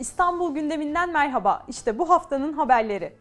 İstanbul gündeminden merhaba. İşte bu haftanın haberleri.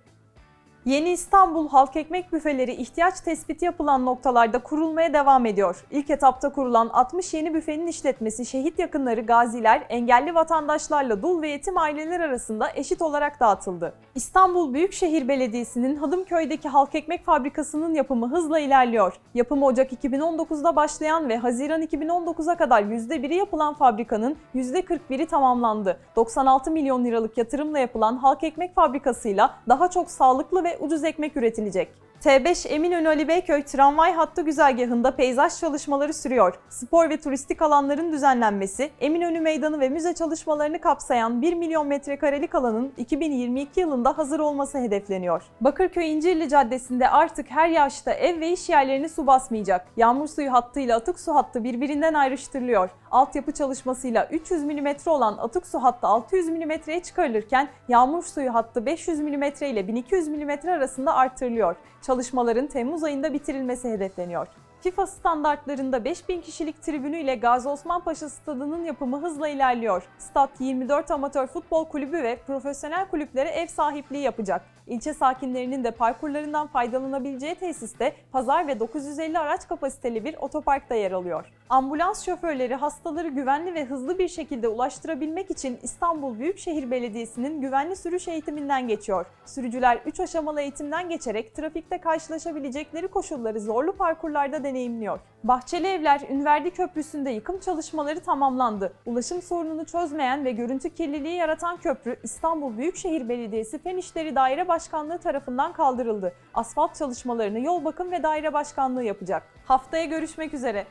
Yeni İstanbul Halk Ekmek Büfeleri ihtiyaç tespiti yapılan noktalarda kurulmaya devam ediyor. İlk etapta kurulan 60 yeni büfenin işletmesi şehit yakınları, gaziler, engelli vatandaşlarla dul ve yetim aileler arasında eşit olarak dağıtıldı. İstanbul Büyükşehir Belediyesi'nin Hadımköy'deki halk ekmek fabrikasının yapımı hızla ilerliyor. Yapımı Ocak 2019'da başlayan ve Haziran 2019'a kadar %1'i yapılan fabrikanın %41'i tamamlandı. 96 milyon liralık yatırımla yapılan halk ekmek fabrikasıyla daha çok sağlıklı ve ucuz ekmek üretilecek. T5 Eminönü Ali Beyköy tramvay hattı güzergahında peyzaj çalışmaları sürüyor. Spor ve turistik alanların düzenlenmesi, Eminönü Meydanı ve müze çalışmalarını kapsayan 1 milyon metrekarelik alanın 2022 yılında hazır olması hedefleniyor. Bakırköy İncirli Caddesi'nde artık her yaşta ev ve iş yerlerini su basmayacak. Yağmur suyu hattıyla atık su hattı birbirinden ayrıştırılıyor. Altyapı çalışmasıyla 300 mm olan atık su hattı 600 mm'ye çıkarılırken yağmur suyu hattı 500 mm ile 1200 mm arasında artırılıyor. Çalışmaların Temmuz ayında bitirilmesi hedefleniyor. FIFA standartlarında 5000 kişilik tribünü ile Gazi Osman Paşa Stadı'nın yapımı hızla ilerliyor. Stat 24 amatör futbol kulübü ve profesyonel kulüplere ev sahipliği yapacak. İlçe sakinlerinin de parkurlarından faydalanabileceği tesiste pazar ve 950 araç kapasiteli bir otopark da yer alıyor. Ambulans şoförleri hastaları güvenli ve hızlı bir şekilde ulaştırabilmek için İstanbul Büyükşehir Belediyesi'nin güvenli sürüş eğitiminden geçiyor. Sürücüler 3 aşamalı eğitimden geçerek trafikte karşılaşabilecekleri koşulları zorlu parkurlarda deneyimliyor. Bahçeli Evler Ünverdi Köprüsü'nde yıkım çalışmaları tamamlandı. Ulaşım sorununu çözmeyen ve görüntü kirliliği yaratan köprü İstanbul Büyükşehir Belediyesi Fen İşleri Daire Başkanlığı tarafından kaldırıldı. Asfalt çalışmalarını Yol Bakım ve Daire Başkanlığı yapacak. Haftaya görüşmek üzere.